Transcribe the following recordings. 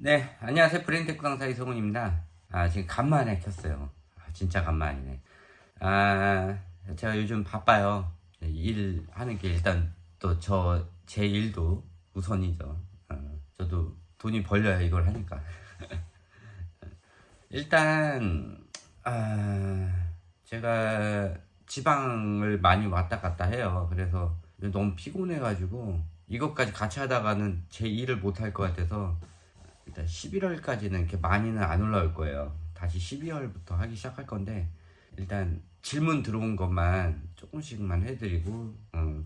네, 안녕하세요. 브랜드 강사 이성훈입니다. 아, 지금 간만에 켰어요. 아, 진짜 간만이네. 아, 제가 요즘 바빠요. 네, 일 하는 게 일단 또 저 제 일도 우선이죠. 어, 저도 돈이 벌려야 이걸 하니까. 일단 아, 제가 지방을 많이 왔다 갔다 해요. 그래서 너무 피곤해가지고 이것까지 같이 하다가는 제 일을 못 할 것 같아서 일단 11월까지는 이렇게 많이는 안 올라올 거예요. 다시 12월부터 하기 시작할 건데 일단 질문 들어온 것만 조금씩만 해드리고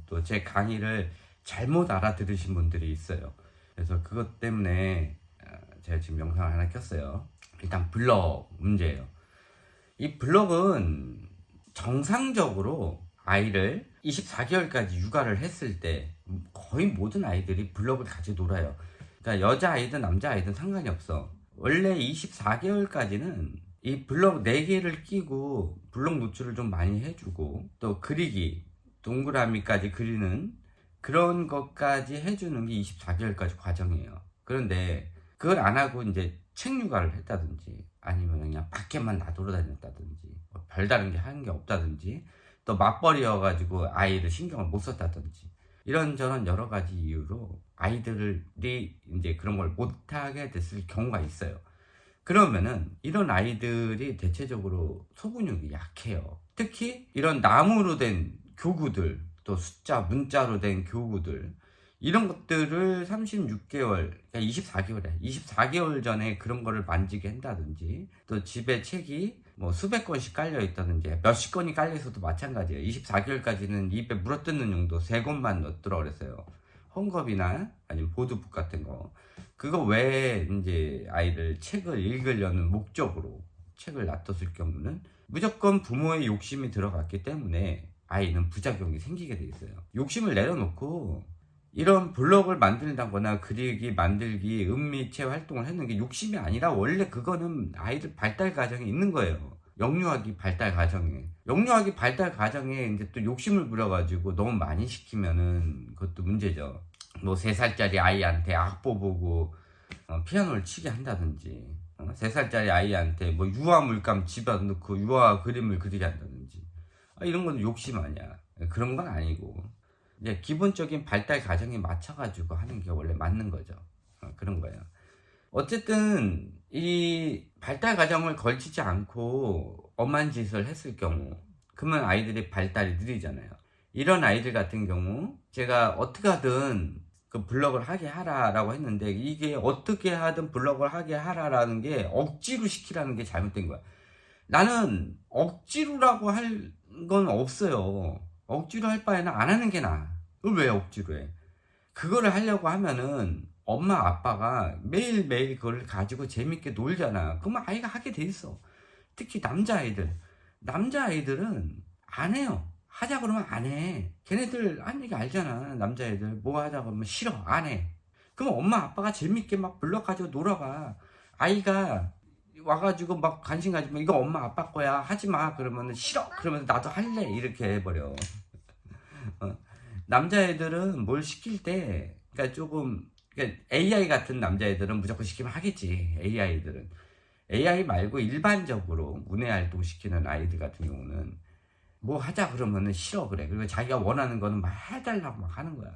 또제 강의를 잘못 알아들으신 분들이 있어요. 그래서 그것 때문에 어, 제가 지금 영상을 하나 켰어요. 일단 블럭 문제예요. 이 블럭은 정상적으로 아이를 24개월까지 육아를 했을 때 거의 모든 아이들이 블럭을 가지고 놀아요. 그러니까 여자 아이든 남자 아이든 상관이 없어. 원래 24개월까지는 이 블럭 4개를 끼고 블럭 노출을 좀 많이 해주고 또 그리기 동그라미까지 그리는 그런 것까지 해주는 게 24개월까지 과정이에요. 그런데 그걸 안 하고 이제 책육아를 했다든지 아니면 그냥 밖에만 나돌아다녔다든지 뭐 별다른 게 하는 게 없다든지 또 맞벌이여가지고 아이를 신경을 못 썼다든지 이런저런 여러 가지 이유로 아이들이 이제 그런 걸 못하게 됐을 경우가 있어요. 그러면은 이런 아이들이 대체적으로 소근육이 약해요. 특히 이런 나무로 된 교구들, 또 숫자, 문자로 된 교구들, 이런 것들을 36개월, 그러니까 24개월에, 24개월 전에 그런 거를 만지게 한다든지, 또 집에 책이 뭐 수백 권씩 깔려 있다든지, 몇십 권이 깔려 있어도 마찬가지예요. 24개월까지는 입에 물어뜯는 용도 세 권만 넣더라 그랬어요. 헝겊이나 아니면 보드북 같은 거. 그거 외에 이제 아이를 책을 읽으려는 목적으로 책을 놔뒀을 경우는 무조건 부모의 욕심이 들어갔기 때문에 아이는 부작용이 생기게 돼 있어요. 욕심을 내려놓고 이런 블록을 만든다거나 그리기, 만들기, 음미체 활동을 하는 게 욕심이 아니라 원래 그거는 아이들 발달 과정에 있는 거예요. 영유아기 발달 과정에. 영유아기 발달 과정에 이제 또 욕심을 부려가지고 너무 많이 시키면은 그것도 문제죠. 뭐 3살짜리 아이한테 악보 보고 어, 피아노를 치게 한다든지 어, 3살짜리 아이한테 뭐 유화 물감 집어 넣고 유화 그림을 그리게 한다든지 아, 이런 건 욕심 아니야. 그런 건 아니고 이제 기본적인 발달 과정에 맞춰가지고 하는 게 원래 맞는 거죠. 어, 그런 거예요. 어쨌든 이 발달 과정을 걸치지 않고 엄한 짓을 했을 경우 그러면 아이들의 발달이 느리잖아요. 이런 아이들 같은 경우 제가 어떻게 하든 그 블럭을 하게 하라라고 했는데 이게 어떻게 하든 블럭을 하게 하라라는 게 억지로 시키라는 게 잘못된 거야. 나는 억지로라고 할 건 없어요. 억지로 할 바에는 안 하는 게 나아. 왜 억지로 해? 그거를 하려고 하면은 엄마 아빠가 매일매일 그걸 가지고 재밌게 놀잖아. 그러면 아이가 하게 돼 있어. 특히 남자아이들. 남자아이들은 안 해요. 하자 그러면 안 해. 걔네들 하는 얘기 알잖아. 남자애들. 뭐 하자 그러면 싫어. 안 해. 그럼 엄마 아빠가 재밌게 막 불러가지고 놀아봐. 아이가 와가지고 막 관심 가지면 이거 엄마 아빠 거야. 하지 마. 그러면 싫어. 그러면 나도 할래. 이렇게 해버려. 어. 남자애들은 뭘 시킬 때, 그러니까 조금, 그러니까 AI 같은 남자애들은 무조건 시키면 하겠지. AI들은. AI 말고 일반적으로 문해 활동 시키는 아이들 같은 경우는 뭐 하자 그러면은 싫어 그래. 그리고 자기가 원하는 거는 막 해달라고 막 하는 거야.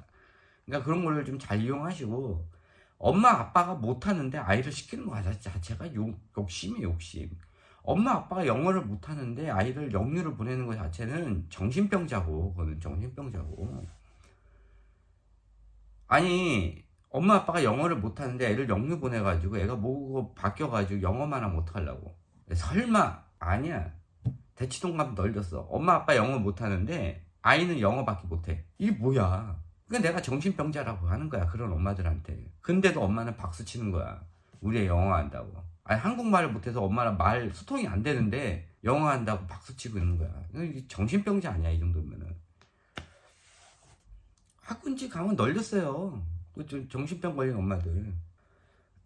그러니까 그런 거를 좀 잘 이용하시고 엄마 아빠가 못하는데 아이를 시키는 거 자체가 욕, 욕심이 욕심. 엄마 아빠가 영어를 못하는데 아이를 영유를 보내는 것 자체는 정신병자고 그거는 정신병자고. 아니 엄마 아빠가 영어를 못하는데 애를 영유 보내가지고 애가 뭐고 바뀌어가지고 영어만 하면 어떡하려고. 설마 아니야. 대치동감 널렸어. 엄마 아빠 영어 못하는데 아이는 영어밖에 못해. 이게 뭐야? 그러니까 내가 정신병자라고 하는 거야. 그런 엄마들한테. 근데도 엄마는 박수 치는 거야. 우리 애 영어 한다고. 아니 한국말을 못해서 엄마랑 말 소통이 안 되는데 영어 한다고 박수 치고 있는 거야. 이게 정신병자 아니야 이 정도면은. 학군지 가면 널렸어요. 그 정신병 걸린 엄마들.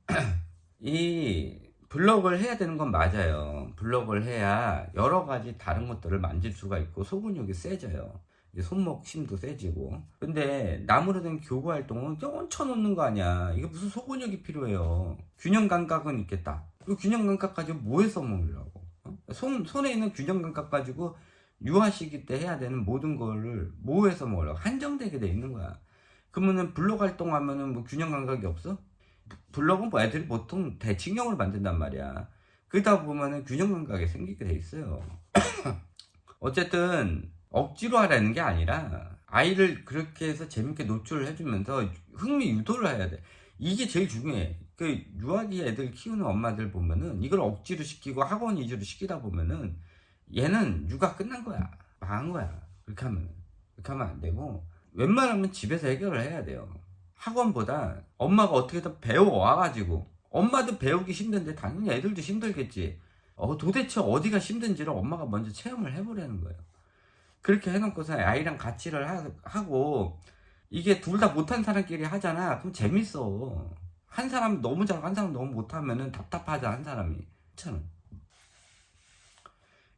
이 블럭을 해야 되는 건 맞아요. 블럭을 해야 여러 가지 다른 것들을 만질 수가 있고 소근육이 세져요. 손목 힘도 세지고. 근데 나무로 된 교구 활동은 얹혀 놓는 거 아니야. 이게 무슨 소근육이 필요해요. 균형 감각은 있겠다. 그 균형 감각 가지고 뭐에 써먹으려고? 어? 손, 손에 있는 균형 감각 가지고 유아 시기 때 해야 되는 모든 거를 뭐에 써먹으려고? 한정되게 돼 있는 거야. 그러면은 블록 활동하면은 뭐 균형 감각이 없어? 블록은 뭐 애들이 보통 대칭형으로 만든단 말이야. 그러다 보면은 균형 감각이 생기게 돼 있어요. 어쨌든 억지로 하라는 게 아니라 아이를 그렇게 해서 재밌게 노출을 해주면서 흥미 유도를 해야 돼. 이게 제일 중요해. 그 유아기 애들 키우는 엄마들 보면은 이걸 억지로 시키고 학원 위주로 시키다 보면은 얘는 육아 끝난 거야. 망한 거야. 그렇게 하면 그렇게 하면 안 되고 웬만하면 집에서 해결을 해야 돼요. 학원보다 엄마가 어떻게든 배워 와가지고 엄마도 배우기 힘든데 당연히 애들도 힘들겠지. 어, 도대체 어디가 힘든지를 엄마가 먼저 체험을 해보라는 거예요. 그렇게 해놓고서 아이랑 같이를 하, 하고 이게 둘 다 못한 사람끼리 하잖아. 그럼 재밌어. 한 사람 너무 잘하고 한 사람 너무 못하면은 답답하자 한 사람이. 그렇잖아.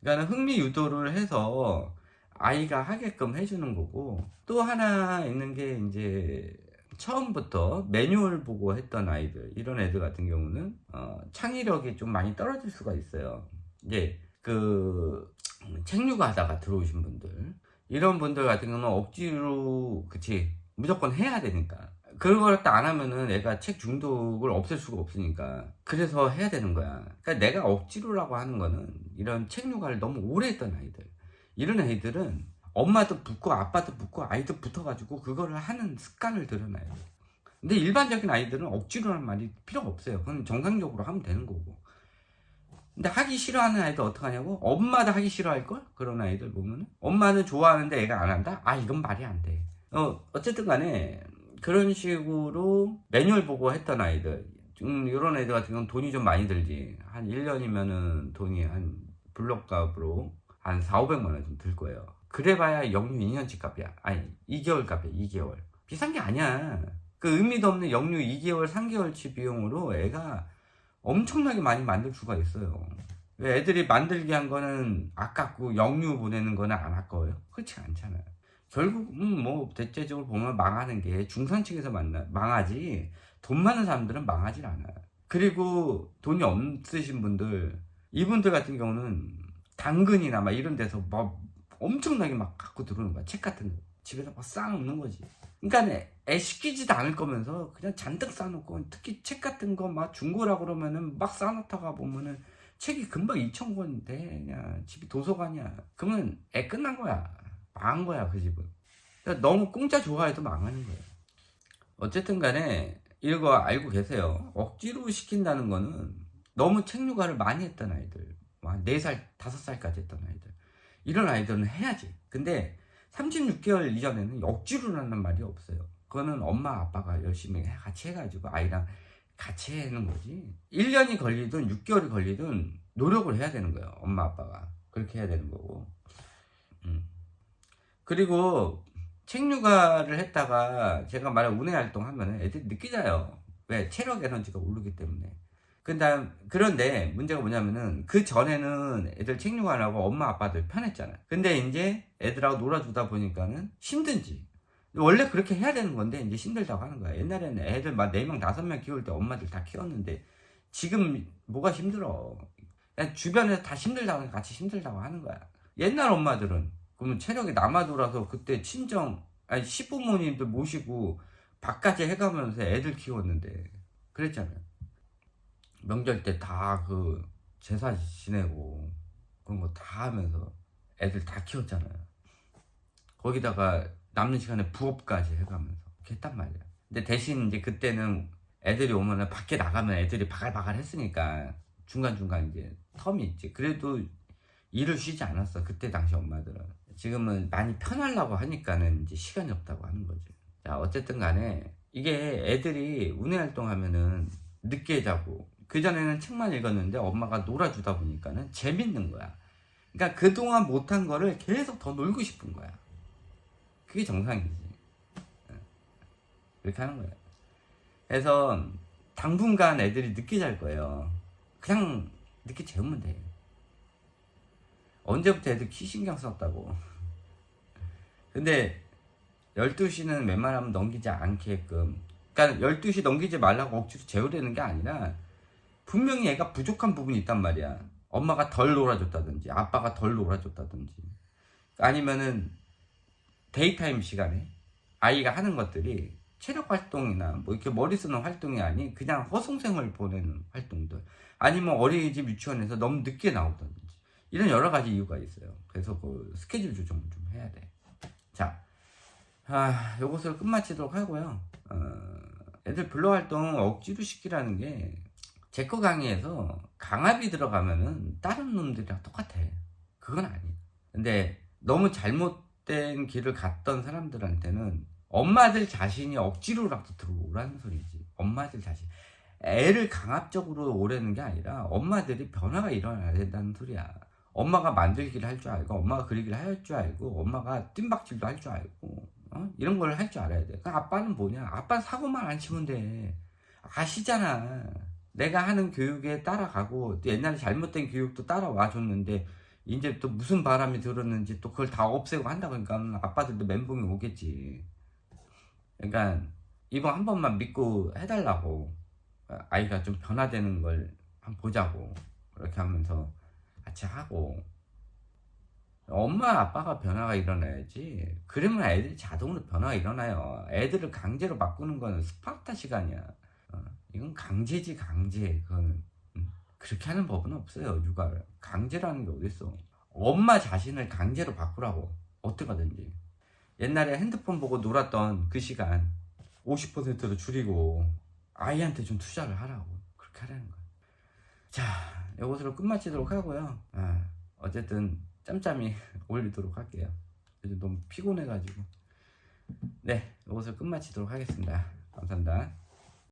그러니까 흥미 유도를 해서 아이가 하게끔 해주는 거고 또 하나 있는 게 이제 처음부터 매뉴얼 보고 했던 아이들 이런 애들 같은 경우는 어, 창의력이 좀 많이 떨어질 수가 있어요. 이제 그 책류가 하다가 들어오신 분들 이런 분들 같은 경우는 억지로 그치 무조건 해야 되니까. 그걸 딱 안 하면은 애가 책 중독을 없앨 수가 없으니까. 그래서 해야 되는 거야. 그러니까 내가 억지로라고 하는 거는 이런 책류가를 너무 오래 했던 아이들 이런 애들은 엄마도 붙고 아빠도 붙고 아이도 붙어가지고 그거를 하는 습관을 들여놔야 돼 근데 일반적인 아이들은 억지로라는 말이 필요가 없어요 그건 정상적으로 하면 되는 거고 근데 하기 싫어하는 아이들 어떡하냐고? 엄마도 하기 싫어할걸? 그런 아이들 보면은. 엄마는 좋아하는데 애가 안 한다? 아, 이건 말이 안 돼. 어, 어쨌든 간에 그런 식으로 매뉴얼 보고 했던 아이들. 음, 이런 애들 같은 경우는 돈이 좀 많이 들지. 한 1년이면은 돈이 한 블록값으로 한 4, 500만 원 좀 들 거예요. 그래봐야 영유 2년치 값이야. 아니, 2개월 값이야, 2개월. 비싼 게 아니야. 그 의미도 없는 영유 2개월, 3개월치 비용으로 애가 엄청나게 많이 만들 수가 있어요. 왜 애들이 만들기 한 거는 아깝고 영유 보내는 거는 안 아까워요? 그렇지 않잖아요. 결국은 뭐 대체적으로 보면 망하는 게 중산층에서 만나, 망하지 돈 많은 사람들은 망하질 않아요. 그리고 돈이 없으신 분들 이분들 같은 경우는 당근이나 막 이런 데서 막 엄청나게 막 갖고 들어오는 거야. 책 같은 거. 집에서 막 쌓아놓는 거지. 그러니까 애 시키지도 않을 거면서 그냥 잔뜩 쌓아놓고 특히 책 같은 거 막 중고라고 그러면은 막 쌓아놓다가 보면은 책이 금방 2천 권 돼. 그냥 집이 도서관이야. 그러면 애 끝난 거야. 망한 거야 그 집은. 그러니까 너무 공짜 좋아해도 망하는 거예요. 어쨌든 간에 이거 알고 계세요. 억지로 시킨다는 거는 너무 책류가를 많이 했던 아이들. 한 4살, 5살까지 했던 아이들. 이런 아이들은 해야지. 근데 36개월 이전에는 억지로라는 말이 없어요. 그거는 엄마 아빠가 열심히 같이 해가지고 아이랑 같이 하는 거지. 1년이 걸리든 6개월이 걸리든 노력을 해야 되는 거예요. 엄마 아빠가. 그렇게 해야 되는 거고. 음. 그리고 책육아를 했다가 제가 말한 운해 활동 하면 애들이 늦게 자요. 왜? 체력 에너지가 오르기 때문에. 근데 그런데 문제가 뭐냐면은 그 전에는 애들 책육아라고 엄마 아빠들 편했잖아요. 근데 이제 애들하고 놀아주다 보니까는 힘든지. 원래 그렇게 해야 되는 건데 이제 힘들다고 하는 거야. 옛날에는 애들 막 4명, 5명 키울 때 엄마들 다 키웠는데 지금 뭐가 힘들어. 주변에서 다 힘들다고 같이 힘들다고 하는 거야. 옛날 엄마들은 그러면 체력이 남아 돌아서 그때 친정 아니 시부모님들 모시고 밥까지 해가면서 애들 키웠는데 그랬잖아요. 명절 때 다 그 제사 지내고 그런 거 다 하면서 애들 다 키웠잖아요. 거기다가 남는 시간에 부업까지 해가면서 그렇게 했단 말이야. 근데 대신 이제 그때는 애들이 오면은 밖에 나가면 애들이 바글바글 했으니까 중간중간 이제 텀이 있지. 그래도 일을 쉬지 않았어. 그때 당시 엄마들은. 지금은 많이 편하려고 하니까는 이제 시간이 없다고 하는 거지. 자, 어쨌든 간에 이게 애들이 운해 활동하면은 늦게 자고 그전에는 책만 읽었는데 엄마가 놀아주다 보니까는 재밌는 거야. 그러니까 그동안 못한 거를 계속 더 놀고 싶은 거야. 그게 정상이지. 예. 그렇게 하는 거예요. 그래서 당분간 애들이 늦게 잘 거예요. 그냥 늦게 재우면 돼. 언제부터 애들 키 신경 썼다고. 근데 12시는 웬만하면 넘기지 않게끔 그러니까 12시 넘기지 말라고 억지로 재우려는 게 아니라 분명히 얘가 부족한 부분이 있단 말이야 엄마가 덜 놀아줬다든지 아빠가 덜 놀아줬다든지 아니면은 데이타임 시간에 아이가 하는 것들이 체력 활동이나 뭐 이렇게 머리 쓰는 활동이 아닌 그냥 허송생을 보내는 활동들 아니면 어린이집 유치원에서 너무 늦게 나오다든지 이런 여러 가지 이유가 있어요. 그래서 그 스케줄 조정을 좀 해야 돼. 자, 아, 요것을 끝마치도록 하고요. 어, 애들 블로 활동 억지로 시키라는 게 제거 강의에서 강압이 들어가면은 다른 놈들이랑 똑같아. 그건 아니에요. 근데 너무 잘못된 길을 갔던 사람들한테는 엄마들 자신이 억지로라도 들어오라는 소리지. 엄마들 자신. 애를 강압적으로 오라는 게 아니라 엄마들이 변화가 일어나야 된다는 소리야. 엄마가 만들기를 할 줄 알고, 엄마가 그리기를 할 줄 알고, 엄마가 뜀박질도 할 줄 알고, 어? 이런 걸 할 줄 알아야 돼. 그 아빠는 뭐냐? 아빠 사고만 안 치면 돼. 아시잖아. 내가 하는 교육에 따라가고, 또 옛날에 잘못된 교육도 따라와 줬는데, 이제 또 무슨 바람이 들었는지 또 그걸 다 없애고 한다 그러니까 아빠들도 멘붕이 오겠지. 그러니까 이번 한 번만 믿고 해달라고 아이가 좀 변화되는 걸 한번 보자고 그렇게 하면서 같이 하고. 엄마 아빠가 변화가 일어나야지. 그러면 애들이 자동으로 변화가 일어나요. 애들을 강제로 바꾸는 거는 스파르타 시간이야. 어, 이건 강제지 강제 그거는 음, 그렇게 하는 법은 없어요 육아를 강제라는 게 어딨어 엄마 자신을 강제로 바꾸라고 어떻게든지 옛날에 핸드폰 보고 놀았던 그 시간 50%로 줄이고 아이한테 좀 투자를 하라고 그렇게 하라는 거야. 자, 이것으로 끝마치도록 하고요. 아, 어쨌든 짬짬이 올리도록 할게요. 요즘 너무 피곤해가지고 네, 이것을 끝마치도록 하겠습니다. 감사합니다.